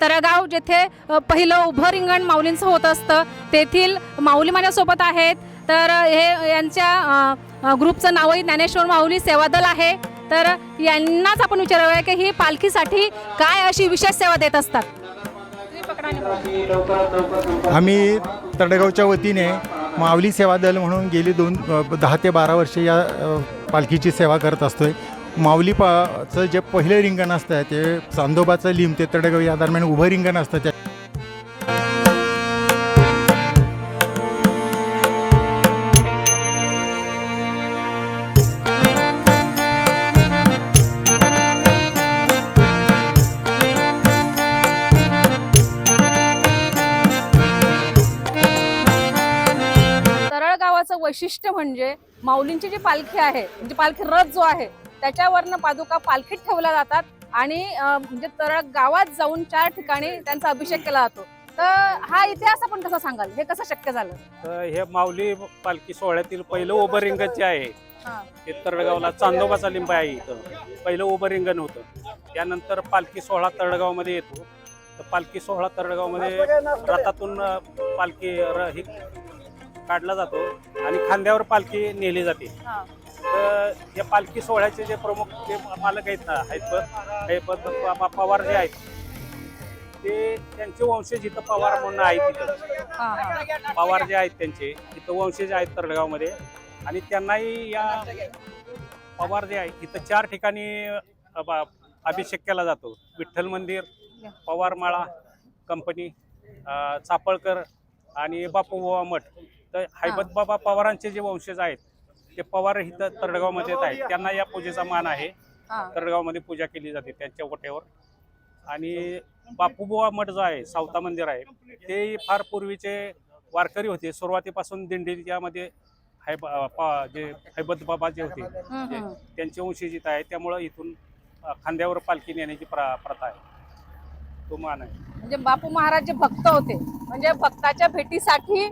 तरगाव जेथे पहिलं उभं रिंगण माऊलींचं होत असतं तेथील माऊली माझ्यासोबत आहेत. तर हे यांच्या ग्रुपचं नावही ज्ञानेश्वर माऊली सेवादल आहे. तर यांनाच आपण विचारूया की ही पालखीसाठी काय अशी विशेष सेवा देत असतात? आम्ही तडगावच्या वतीने माऊली सेवा दल म्हणून गेली दोन दहा ते बारा वर्षे या पालखीची सेवा करत असतोय. माऊलीपाचं जे पहिले रिंगण असतं ते चांदोबाचं लिंब ते तडगाव या दरम्यान उभं रिंगण असतं त्या तरळ गावाचं वैशिष्ट्य म्हणजे माऊलींची जी पालखी आहे म्हणजे पालखी रथ जो आहे त्याच्यावरनं पादुका पालखीत ठेवल्या जातात आणि म्हणजे तरळ गावात जाऊन चार ठिकाणी त्यांचा अभिषेक केला जातो. तर हा इतिहास आपण कसा सांगाल? हे कसं शक्य झालं? तर हे माऊली पालखी सोहळ्यातील पहिलं उभं रिंगण जे आहे हा. ते तरडगावला चांदोबाचा लिंब आहे इथं. पहिलं उभं रिंगण होतं. त्यानंतर पालखी सोहळा तरडगावमध्ये येतो. तर पालखी सोहळा तरडगावमध्ये रथातून अं, पालखी र- ही काढला जातो आणि खांद्यावर पालखी नेली जाते. हा. तर या पालखी सोहळ्याचे जे प्रमुख जे मालक आहेत ना हैपत हैपत पवार जे आहेत ते त्यांचे वंशज इथं पवार म्हणून आहेत इथं. हा. पवार जे आहेत त्यांचे तिथं वंशज आहेत तरडगावमध्ये आणि त्यांनाही या पवार जे आहेत तिथं चार ठिकाणी अभिषेक केला जातो. विठ्ठल मंदिर पवार माळा कंपनी चापळकर आणि बापूबुवा मठ. तर हैबत बाबा पवारांचे जे वंशज आहेत ते पवार इथं तरडगावमध्ये आहेत. त्यांना या पूजेचा मान आहे. तरडगावमध्ये पूजा केली जाते त्यांच्या वटेवर आणि बापूबुवा मठ जो आहे सावता मंदिर आहे ते फार पूर्वीचे वारकरी होते. सुरुवातीपासून दिंडीमध्ये है पा- जे हैबत बाबा जे होते. त्यांचे वंशज इथं आहे. त्यामुळं इथून खांद्यावर पालखी नेण्याची प्रा प्रथा आहे. तो मान आहे. म्हणजे बापू महाराज जे भक्त होते. म्हणजे भक्ताच्या भेटीसाठी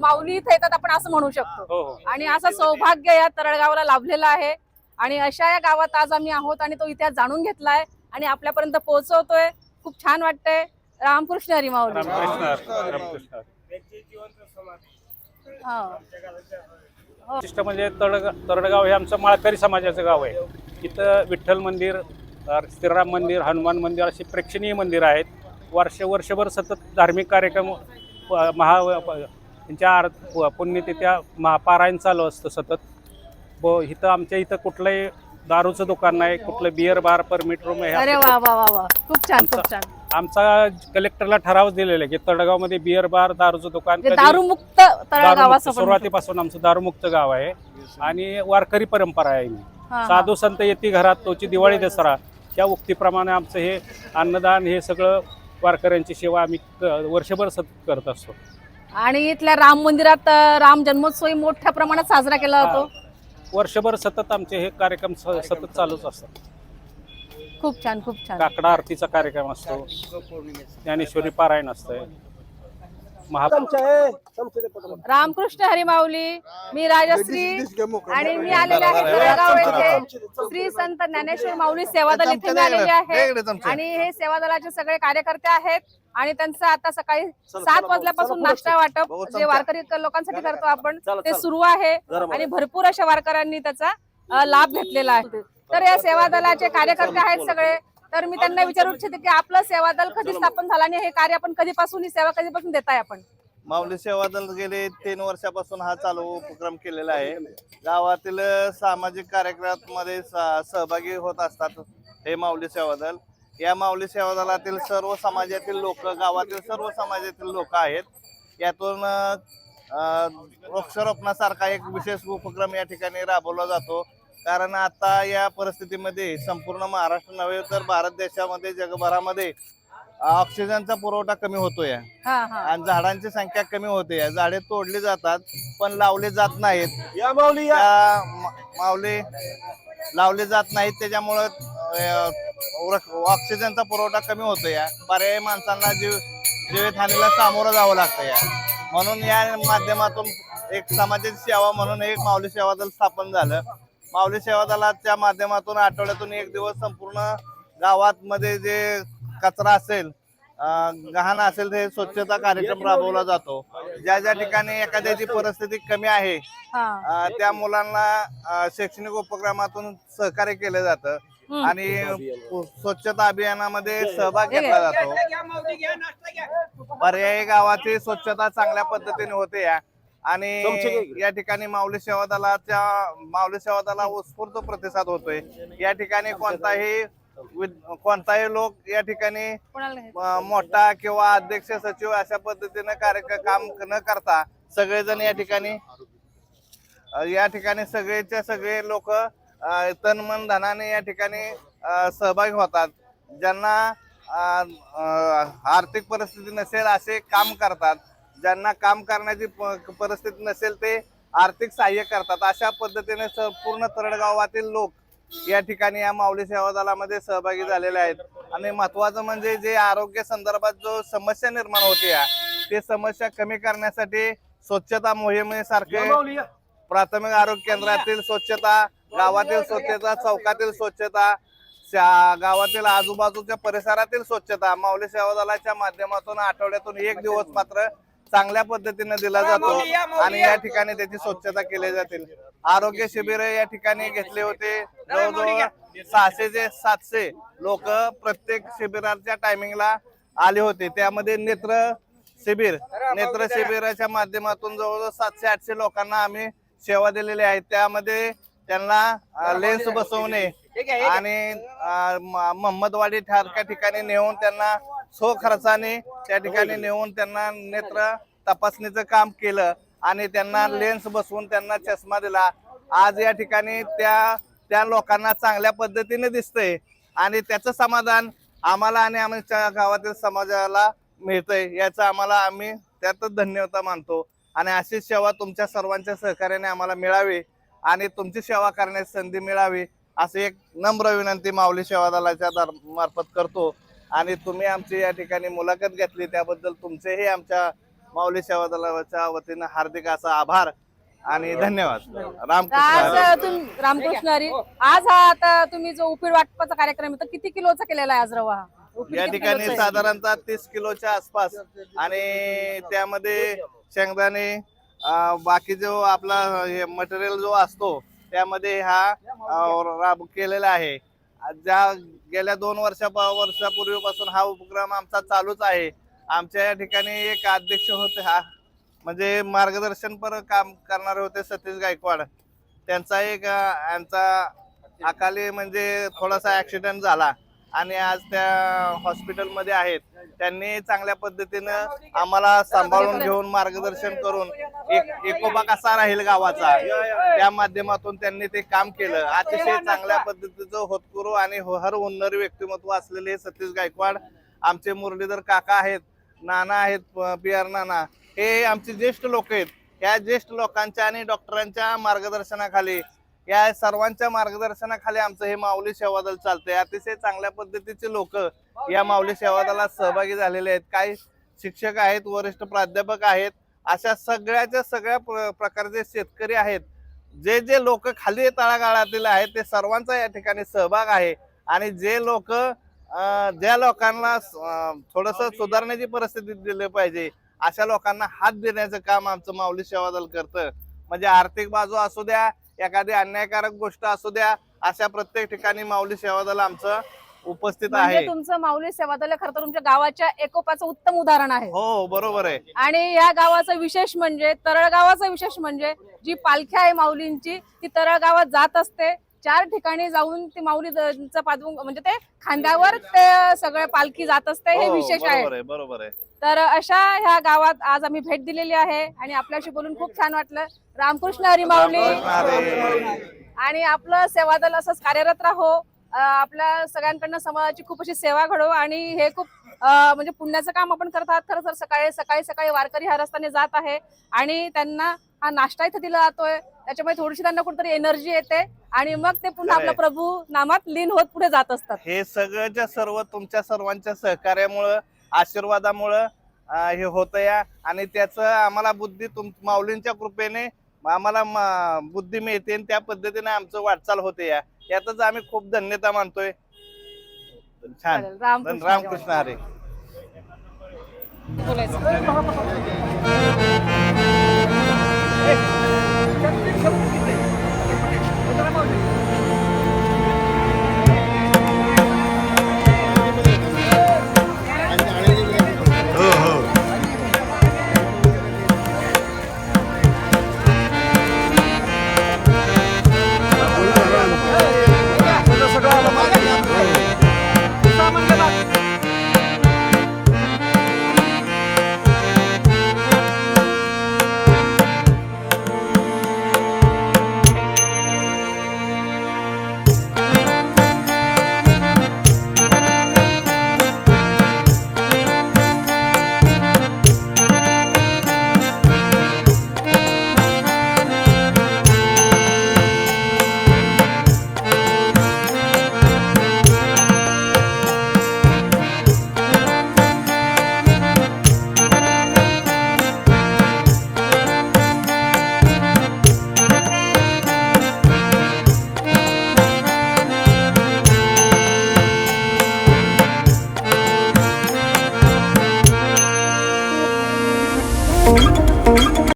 माऊली इथे येतात आपण असं म्हणू शकतो. हो हो. आणि असं सौभाग्य या तरळगावाला लाभलेलं आहे. आणि अशा या गावात आज आम्ही आहोत आणि तो इतिहास जाणून घेतलाय आणि आपल्यापर्यंत पोहोचवतोय. खूप छान वाटतंय. रामकृष्ण हरी माऊली. रामकृष्ण रामकृष्ण हा. विशिष्ट म्हणजे तरडगाव हे आमचं माळकरी समाजाचं गाव आहे. इथं विठ्ठल मंदिर श्रीराम मंदिर हनुमान मंदिर अशी प्रेक्षणीय मंदिर आहेत. वर्ष वर्षभर सतत धार्मिक कार्यक्रम महा त्यांच्या आर पुण्यतिथ्या महापारायण चालू असतं सतत. व इथं आमच्या इथं कुठलंही दारूचं दुकान नाही कुठलं बिअर बार परमिट रूम आहे. अरे वा वा वा वा. खूप छान खूप छान. आमचा कलेक्टरला ठराव दिलेला आहे की तडगावमध्ये बिअर बार दारूचं दुकान म्हणजे कधी- दारूमुक्त पण- सुरुवातीपासून आमचं दारूमुक्त गाव आहे. आणि वारकरी परंपरा आहे ही. हा, हा. साधू संत येती घरात तोची दिवाळी दसरा या उक्तीप्रमाणे आमचं हे अन्नदान हे सगळं वारकऱ्यांची सेवा आम्ही क- वर्षभर सतत करत असतो. आणि इथल्या राम मंदिरात अं, राम जन्मोत्सव मोठ्या प्रमाणात साजरा केला जातो. वर्षभर सतत आमचे हे कार्यक्रम स- सतत चालूच असतात. खूप छान खूप छान. काकडा आरतीचा कार्यक्रम असतो. ज्ञानेश्वरी पारायण असतंय. महा रामकृष्ण हरी माऊली मी राजश्री आणि मी आलेले आहे तळेगाव येथे. श्री संत ज्ञानेश्वर माऊली सेवा दल इथे मी आलेले आहे. आणि हे सेवा दलाचे सगळे कार्यकर्ते आहेत. आणि त्यांचं आता सकाळी सात वाजल्यापासून नाश्ता वाटप जे वारकरी लोकांसाठी करतो आपण ते सुरू आहे. आणि भरपूर अशा वारकऱ्यांनी त्याचा लाभ घेतलेला आहे. तर या सेवा दलाचे कार्यकर्ते आहेत सगळे. तर मी त्यांना विचारू इच्छिते की आपलं सेवा दल कधी स्थापन झालं आणि हे कार्य आपण कधीपासून ही सेवा कधीपासून देताय आपण? माऊली सेवा दल गेले तीन वर्षापासून हा चालू उपक्रम केलेला आहे. गावातील सामाजिक कार्यक्रमामध्ये सहभागी होत असतात हे माऊली सेवा दल. या माऊली सेवा दलातील सर्व समाजातील लोक गावातील सर्व समाजातील लोक आहेत. यातून वृक्षारोपणासारखा एक विशेष उपक्रम या ठिकाणी राबवला जातो. कारण आता या परिस्थितीमध्ये संपूर्ण महाराष्ट्र नव्हे तर भारत देशामध्ये जगभरामध्ये ऑक्सिजनचा पुरवठा कमी होतोय. हा हा. आणि झाडांची संख्या कमी होते. झाडे तोडली जातात पण लावले जात नाहीत. या माऊली माऊली लावले जात नाहीत. त्याच्यामुळं अं, ऑक्सिजनचा पुरवठा कमी होतो या पर्यायी माणसांना जीव जीवितहानीला सामोरं जावं लागतं या. म्हणून या माध्यमातून एक समाजाची सेवा म्हणून एक माऊली सेवा दल स्थापन झालं. माऊली सेवा दलाच्या माध्यमातून आठवड्यातून एक दिवस संपूर्ण गावात मध्ये जे कचरा असेल गहाण असेल ते स्वच्छता कार्यक्रम राबवला जातो. ज्या ज्या ठिकाणी एखाद्याची परिस्थिती कमी आहे हा. त्या मुलांना शैक्षणिक उपक्रमातून सहकार्य केलं जातं. आणि स्वच्छता अभियानामध्ये सहभाग घेतला जातो. पर्यायी गावाची स्वच्छता चांगल्या पद्धतीने होते या. आणि या ठिकाणी माऊली सेवा दलाच्या माऊली सेवा दला उत्स्फूर्त प्रतिसाद होतोय. या ठिकाणी कोणताही कोणताही लोक या ठिकाणी मोठा किंवा अध्यक्ष सचिव अशा पद्धतीने कार्य काम न करता सगळेजण या ठिकाणी या ठिकाणी सगळेच्या सगळे लोक तन मन धनाने या ठिकाणी सहभागी होतात. ज्यांना आर्थिक परिस्थिती नसेल असे काम करतात ज्यांना काम करण्याची परिस्थिती नसेल ते आर्थिक सहाय्य करतात. अशा पद्धतीने पूर्ण तरडगावातील लोक या ठिकाणी या माऊली सेवा दलामध्ये सहभागी झालेले आहेत. आणि महत्वाचं म्हणजे जे आरोग्य संदर्भात जो समस्या निर्माण होते ते समस्या कमी करण्यासाठी स्वच्छता मोहिमेसारखे प्राथमिक आरोग्य केंद्रातील स्वच्छता गावातील स्वच्छता चौकातील स्वच्छता गावातील आजूबाजूच्या परिसरातील स्वच्छता माऊली सेवा दलाच्या माध्यमातून आठवड्यातून एक दिवस मात्र चांगल्या पद्धतीने दिला जातो आणि या ठिकाणी त्याची स्वच्छता केली जातील आरोग्य शिबिर या ठिकाणी घेतले होते. जवळजवळ सहाशे ते सातशे लोक प्रत्येक शिबिराच्या टायमिंगला आले होते. त्यामध्ये नेत्र शिबिर नेत्र शिबिराच्या माध्यमातून जवळजवळ सातशे आठशे लोकांना आम्ही सेवा दिलेली आहे. त्यामध्ये त्यांना लेन्स बसवणे आणि मोहम्मदवाडी सारख्या ठिकाणी नेऊन त्यांना सो खर्चाने त्या ठिकाणी नेऊन त्यांना नेत्र तपासणीचं काम केलं आणि त्यांना लेन्स बसवून त्यांना चष्मा दिला. आज या ठिकाणी त्या त्या लोकांना चांगल्या पद्धतीने दिसतंय आणि त्याचं समाधान आम्हाला आणि आमच्या गावातील समाजाला मिळतंय याचं आम्हाला आम्ही त्यातच धन्यता मानतो. आणि अशीच सेवा तुमच्या सर्वांच्या सहकार्याने आम्हाला मिळावी आणि तुमची सेवा करण्याची संधी मिळावी असे एक नम्र विनंती माऊली सेवा दलाच्या मार्फत करतो. आणि तुम्ही आमची या ठिकाणी मुलाखत घेतली त्याबद्दल तुमचेही आमच्या माऊली सेवा दलाच्या वतीनं हार्दिक असा आभार आणि धन्यवाद रामकृष्ण आज तुम रामकृष्ण हरी आज हा आता तुम्ही जो उपीड वाटपाचा कार्यक्रम आहे तो किती किलोचा केलेला आहे आज रवा हा? उपीड या किती ठिकाणी किलोचा आहे? साधारणतः तीस किलोच्या आसपास आणि त्यामध्ये शेंगदाणे अं, बाकी जो आपला हे मटेरियल जो असतो त्यामध्ये हा अं, राब केलेला आहे ज्या गेल्या दोन वर्षा वर्षापूर्वीपासून हा उपक्रम आमचा चालूच आहे. आमच्या या ठिकाणी एक अध्यक्ष होते हा. म्हणजे मार्गदर्शनपर काम करणारे होते सतीश गायकवाड. त्यांचा एक यांचा अकाली म्हणजे थोडासा ऍक्सिडेंट झाला. आणि आज त्या हॉस्पिटलमध्ये आहेत. त्यांनी चांगल्या पद्धतीनं आम्हाला सांभाळून घेऊन मार्गदर्शन करून एक एकोपा कसा राहील गावाचा? त्या माध्यमातून त्यांनी ते काम केलं. अतिशय चांगल्या पद्धतीचं होतकरू आणि हर हुन्नरी व्यक्तिमत्व असलेले हे सतीश गायकवाड आमचे मुरलीधर काका आहेत नाना आहेत पी आर नाना हे आमचे ज्येष्ठ लोक आहेत. या ज्येष्ठ लोकांच्या आणि डॉक्टरांच्या मार्गदर्शनाखाली या सर्वांच्या मार्गदर्शनाखाली आमचं हे माऊली सेवा दल चालतंय. अतिशय चांगल्या पद्धतीचे लोक या माऊली सेवा दलात सहभागी झालेले आहेत. काही शिक्षक आहेत वरिष्ठ प्राध्यापक आहेत. अशा सगळ्याच्या सगळ्या प्र- प्रकारचे शेतकरी आहेत जे जे लोक खाली तळागाळातील आहेत ते सर्वांचा या ठिकाणी सहभाग आहे. आणि जे लोक ज्या लोकांना थोडस सुधारण्याची परिस्थिती दिली पाहिजे अशा लोकांना हात देण्याचं काम आमचं माऊली सेवा दल करतं. म्हणजे आर्थिक बाजू असू द्या एखादी अन्यायकारक गोष्ट असू द्या अशा प्रत्येक ठिकाणी माऊली सेवा दल आमचं उपस्थित म्हणजे आहे. तुमचं माऊली सेवा दल खरं तर तुमच्या गावाच्या एकोपाचं उत्तम उदाहरण आहे. हो बरोबर आहे. आणि या गावाचं विशेष म्हणजे तरळगावाचं विशेष म्हणजे जी पालखी आहे माऊलींची ती तरळगावात जात असते. चार ठिकाणी जाऊन ती माऊलीचं पादुंग म्हणजे ते खांद्यावर ते सगळे पालखी जात असते हे हो, विशेष आहे. बरोबर आहे बरोबर आहे. तर अशा ह्या गावात आज आम्ही भेट दिलेली आहे आणि आपल्याशी बोलून खूप छान वाटलं. रामकृष्ण हरी माऊली अरे. आणि आपलं सेवा दल असंच कार्यरत राहो. आपल्या सगळ्यांकडनं समाजाची खूप अशी सेवा घडो आणि हे खूप म्हणजे पुण्याचं काम आपण करत आहात खरं तर सकाळी सकाळी सकाळी वारकरी ह्या रस्त्याने जात आहे आणि त्यांना हा नाश्ता इथे दिला जातोय. त्याच्यामुळे थोडीशी त्यांना कुठेतरी एनर्जी येते आणि मग ते पुन्हा. आपल्या प्रभू नामात लीन होत पुढे जात असतात. हे सगळ्याच्या सर्व तुमच्या सर्वांच्या सहकार्यामुळं आशीर्वादामुळं हे होत या आणि त्याचं आम्हाला बुद्धी तुम माऊलींच्या कृपेने आम्हाला बुद्धी मिळते आणि त्या पद्धतीने आमचं वाटचाल होते. या यातच आम्ही खूप धन्यता मानतोय. छान. रामकृष्ण हरे. बोलायचं.